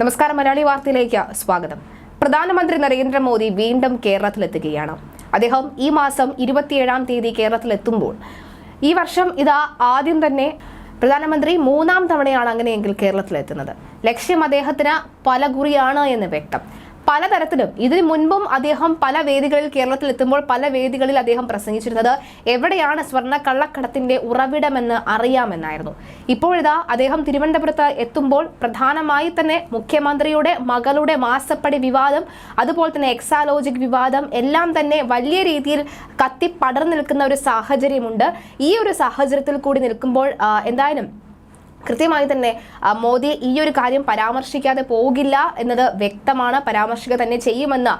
നമസ്കാരം. മലയാളി വാർത്തയിലേക്ക് സ്വാഗതം. പ്രധാനമന്ത്രി നരേന്ദ്രമോദി വീണ്ടും കേരളത്തിലെത്തുകയാണ്. അദ്ദേഹം ഈ മാസം ഇരുപത്തിയേഴാം തീയതി കേരളത്തിലെത്തുമ്പോൾ ഈ വർഷം ഇതാ ആദ്യം തന്നെ പ്രധാനമന്ത്രി മൂന്നാം തവണയാണ് അങ്ങനെയെങ്കിൽ കേരളത്തിലെത്തുന്നത്. ലക്ഷ്യം അദ്ദേഹത്തിന് പല കുറിയാണ് എന്ന് വ്യക്തം. പലതരത്തിലും ഇതിനു മുൻപും അദ്ദേഹം പല വേദികളിൽ കേരളത്തിൽ എത്തുമ്പോൾ പല വേദികളിൽ അദ്ദേഹം പ്രസംഗിച്ചിരുന്നത് എവിടെയാണ് സ്വർണ കള്ളക്കടത്തിന്റെ ഉറവിടമെന്ന് അറിയാമെന്നായിരുന്നു. ഇപ്പോഴിതാ അദ്ദേഹം തിരുവനന്തപുരത്ത് എത്തുമ്പോൾ പ്രധാനമായി തന്നെ മുഖ്യമന്ത്രിയുടെ മകളുടെ മാസപ്പടി വിവാദം അതുപോലെ തന്നെ എക്സാലോജിക് വിവാദം എല്ലാം തന്നെ വലിയ രീതിയിൽ കത്തി പടർന്നു നിൽക്കുന്ന ഒരു സാഹചര്യമുണ്ട്. ഈ ഒരു സാഹചര്യത്തിൽ കൂടി നിൽക്കുമ്പോൾ എന്തായാലും കൃത്യമായി തന്നെ മോദി ഈ ഒരു കാര്യം പരാമർശിക്കാതെ പോകില്ല എന്നത് വ്യക്തമാണ് പരാമർശിക്കുക തന്നെ ചെയ്യുമെന്ന്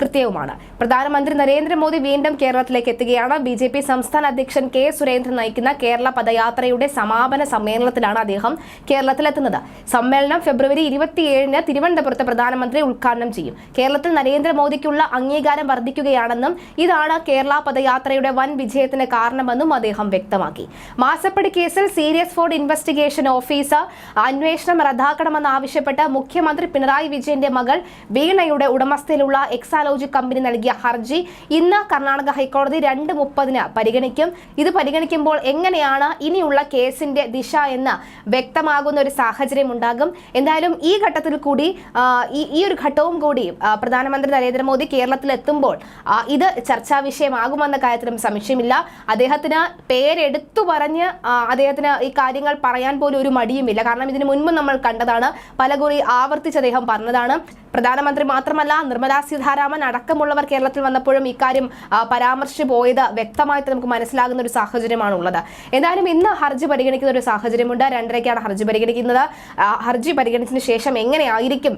കൃത്യവുമാണ്. പ്രധാനമന്ത്രി നരേന്ദ്രമോദി വീണ്ടും കേരളത്തിലേക്ക് എത്തുകയാണ്. ബി ജെ പി സംസ്ഥാന അധ്യക്ഷൻ കെ സുരേന്ദ്രൻ നയിക്കുന്ന കേരള പദയാത്രയുടെ സമാപന സമ്മേളനത്തിലാണ് അദ്ദേഹം കേരളത്തിലെത്തുന്നത്. സമ്മേളനം ഫെബ്രുവരി ഇരുപത്തിയേഴിന് തിരുവനന്തപുരത്ത് പ്രധാനമന്ത്രി ഉദ്ഘാടനം ചെയ്യും. കേരളത്തിൽ നരേന്ദ്രമോദിക്കുള്ള അംഗീകാരം വർദ്ധിക്കുകയാണെന്നും ഇതാണ് കേരള പദയാത്രയുടെ വൻ വിജയത്തിന് കാരണമെന്നും അദ്ദേഹം വ്യക്തമാക്കി. മാസപ്പടി കേസിൽ സീരിയസ് ഫോർഡ് ഇൻവെസ്റ്റിഗേഷൻ ഓഫീസർ. അന്വേഷണം റദ്ദാക്കണമെന്ന് ആവശ്യപ്പെട്ട് മുഖ്യമന്ത്രി പിണറായി വിജയന്റെ മകൾ വീണയുടെ ഉടമസ്ഥയിലുള്ള എക്സാലോജി കമ്പനി നൽകിയ ഹർജി ഇന്ന് കർണാടക ഹൈക്കോടതി രണ്ട് മുപ്പതിന് പരിഗണിക്കും. ഇത് പരിഗണിക്കുമ്പോൾ എങ്ങനെയാണ് ഇനിയുള്ള കേസിന്റെ ദിശ എന്ന് വ്യക്തമാകുന്ന ഒരു സാഹചര്യം ഉണ്ടാകും. എന്തായാലും ഈ ഘട്ടത്തിൽ കൂടി ഈ ഒരു ഘട്ടവും കൂടി പ്രധാനമന്ത്രി നരേന്ദ്രമോദി കേരളത്തിൽ എത്തുമ്പോൾ ഇത് ചർച്ചാ വിഷയമാകുമെന്ന കാര്യത്തിലും സംശയമില്ല. അദ്ദേഹത്തിന് പേരെടുത്തു പറഞ്ഞ് അദ്ദേഹത്തിന് ഈ കാര്യങ്ങൾ പറയാൻ ഒരു മടിയുമില്ല. കാരണം ഇതിനു മുൻപ് നമ്മൾ കണ്ടതാണ് പലകുറി ആവർത്തിച്ച് അദ്ദേഹം പറഞ്ഞതാണ്. പ്രധാനമന്ത്രി മാത്രമല്ല നിർമ്മലാ സീതാരാമൻ അടക്കമുള്ളവർ കേരളത്തിൽ വന്നപ്പോഴും ഇക്കാര്യം പരാമർശിച്ചു പോയത് വ്യക്തമായിട്ട് നമുക്ക് മനസ്സിലാകുന്ന ഒരു സാഹചര്യമാണ് ഉള്ളത് എന്തായാലും ഇന്ന് ഹർജി പരിഗണിക്കുന്ന ഒരു സാഹചര്യമുണ്ട്. രണ്ടരയ്ക്കാണ് ഹർജി പരിഗണിക്കുന്നത്. ഹർജി പരിഗണിച്ചതിന് ശേഷം എങ്ങനെയായിരിക്കും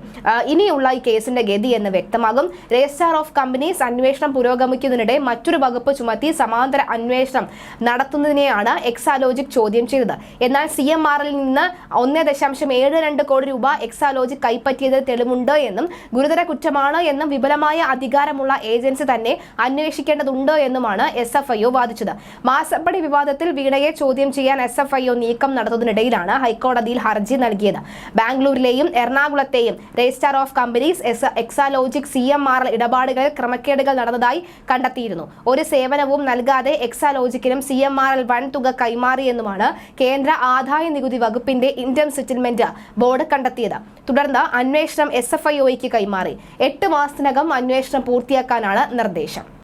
ഇനിയുള്ള ഈ കേസിന്റെ ഗതി എന്ന് വ്യക്തമാകും. രജിസ്ട്രാർ ഓഫ് കമ്പനീസ് അന്വേഷണം പുരോഗമിക്കുന്നതിനിടെ മറ്റൊരു വകുപ്പ് ചുമത്തി സമാന്തര അന്വേഷണം നടത്തുന്നതിനെയാണ് എക്സാലോജിക് ചോദ്യം ചെയ്തത്. എന്നാൽ സി എം ആറിൽ നിന്ന് ഒന്ന് ദശാംശം ഏഴ് രണ്ട് കോടി രൂപ എക്സാലോജിക് കൈപ്പറ്റിയത് തെളിവുണ്ട് എന്നും ഗുരുതര കുറ്റമാണ് എന്നും വിപുലമായ അധികാരമുള്ള ഏജൻസി തന്നെ അന്വേഷിക്കേണ്ടതുണ്ട് എന്നുമാണ് എസ് എഫ് ഐ ഒ വാദിച്ചത്. മാസപ്പടി വിവാദത്തിൽ വീണയെ ചോദ്യം ചെയ്യാൻ എസ് എഫ് ഐ ഒ നീക്കം നടത്തുന്നതിനിടയിലാണ് ഹൈക്കോടതിയിൽ ഹർജി നൽകിയത്. ബാംഗ്ലൂരിലെയും എറണാകുളത്തെയും registrar of companies S Exalogic C M R ഇടപാടുകളിൽ ക്രമക്കേടുകൾ നടന്നതായി കണ്ടെത്തിയിരുന്നു. ഒരു സേവനവും നൽകാതെ എക്സാലോജിക്കിനും സി എം ആർ എൽ വൻ തുക കൈമാറിയെന്നുമാണ് കേന്ദ്ര ആദായ നികുതി വകുപ്പിന്റെ ഇന്ത്യൻ സെറ്റിൽമെന്റ് ബോർഡ് കണ്ടെത്തിയത്. തുടർന്ന് അന്വേഷണം എസ് എഫ് ഐ ഒയ്ക്ക് കൈമാറി. എട്ട് മാസത്തിനകം അന്വേഷണം പൂർത്തിയാക്കാനാണ് നിർദ്ദേശം.